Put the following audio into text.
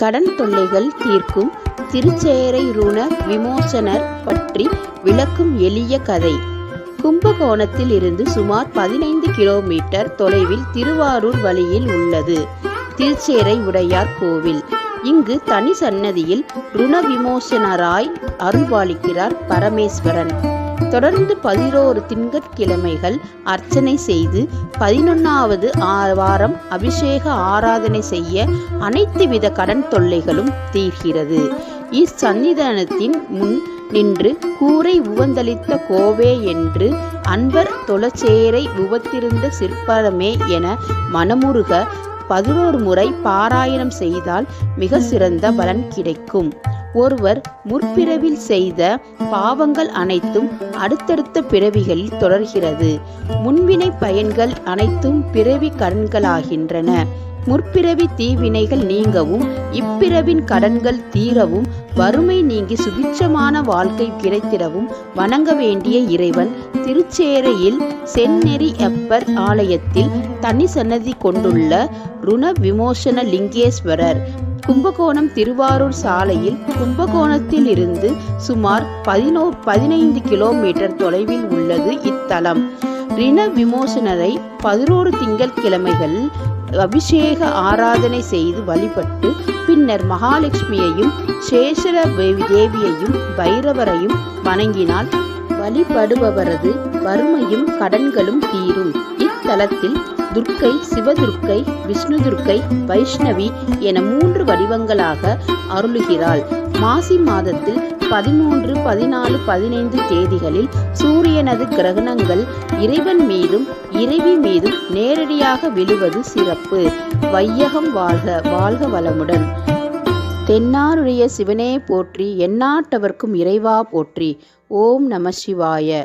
கடன் தொல்லைகள் தீர்க்கும் திருச்சேரை ருண விமோசனர் பற்றி விளக்கும் எளிய கதை. கும்பகோணத்தில் இருந்து சுமார் பதினைந்து கிலோமீட்டர் தொலைவில் திருவாரூர் வழியில் உள்ளது. திருச்சேரை உடையார் கோவில். இங்கு தனி சன்னதியில் ருண விமோசனராய் அருள்பாலிக்கிறார் பரமேஸ்வரன். தொடர்ந்து பதினோரு திங்கட்கிழமைகள் அர்ச்சனை செய்து பதினொன்னாவது வாரம் அபிஷேக ஆராதனை செய்ய அனைத்து வித கடன் தொல்லைகளும் தீர்கிறது. இச்சன்னிதானத்தின் முன் நின்று கூரை உவந்தளித்த கோவே என்று அன்பர் தொலச்சேரை உவத்திருந்த சிற்பரமே என மனமுருக பதினோரு முறை பாராயணம் செய்தால் மிக சிறந்த பலன் கிடைக்கும். ஒருவர் முற்பிறவில் செய்த பாவங்கள் அனைத்தும் அடுத்தடுத்த பிறவிகளில் தொடர்கிறது. முன்வினை பயன்கள் அனைத்தும் பிறவி கடன்களாகின்றன. முற்பிறவி தீவினைகள் நீங்கவும் இப்பிறவின் கடன்கள் தீரவும் வறுமை நீங்கி சுபிட்சமான வாழ்க்கை கிடைத்திடவும் வணங்க வேண்டிய இறைவன் திருச்சேரையில் செந்நெறி அப்பர் ஆலயத்தில் தனி சன்னதி கொண்டுள்ள ருண விமோசன லிங்கேஸ்வரர். கும்பகோணம் திருவாரூர் சாலையில் கும்பகோணத்தில் இருந்து சுமார் பதினோ பதினைந்து கிலோமீட்டர் தொலைவில் உள்ளது இத்தலம். ரிண விமோசனரை பதினோரு திங்கட்கிழமைகள் அபிஷேக ஆராதனை செய்து வழிபட்டு பின்னர் மகாலட்சுமியையும் சேஷர தேவியையும் பைரவரையும் வணங்கினால் வழிபடுபவரது வறுமையும் கடன்களும் தீரும். இத்தலத்தில் துர்க்கை சிவதுர்க்கை விஷ்ணு துர்க்கை வைஷ்ணவி என மூன்று வடிவங்களாக அருளுகிறாள். மாசி மாதத்தில் பதிமூன்று பதினாலு பதினைந்து தேதிகளில் சூரியனது கிரகணங்கள் இறைவன் மீதும் இறைவி மீதும் நேரடியாக விழுவது சிறப்பு. வையகம் வாழ்க வாழ்க வளமுடன். தென்னாருடைய சிவனே போற்றி எந்நாட்டவர்க்கும் இறைவா போற்றி. ஓம் நம சிவாய.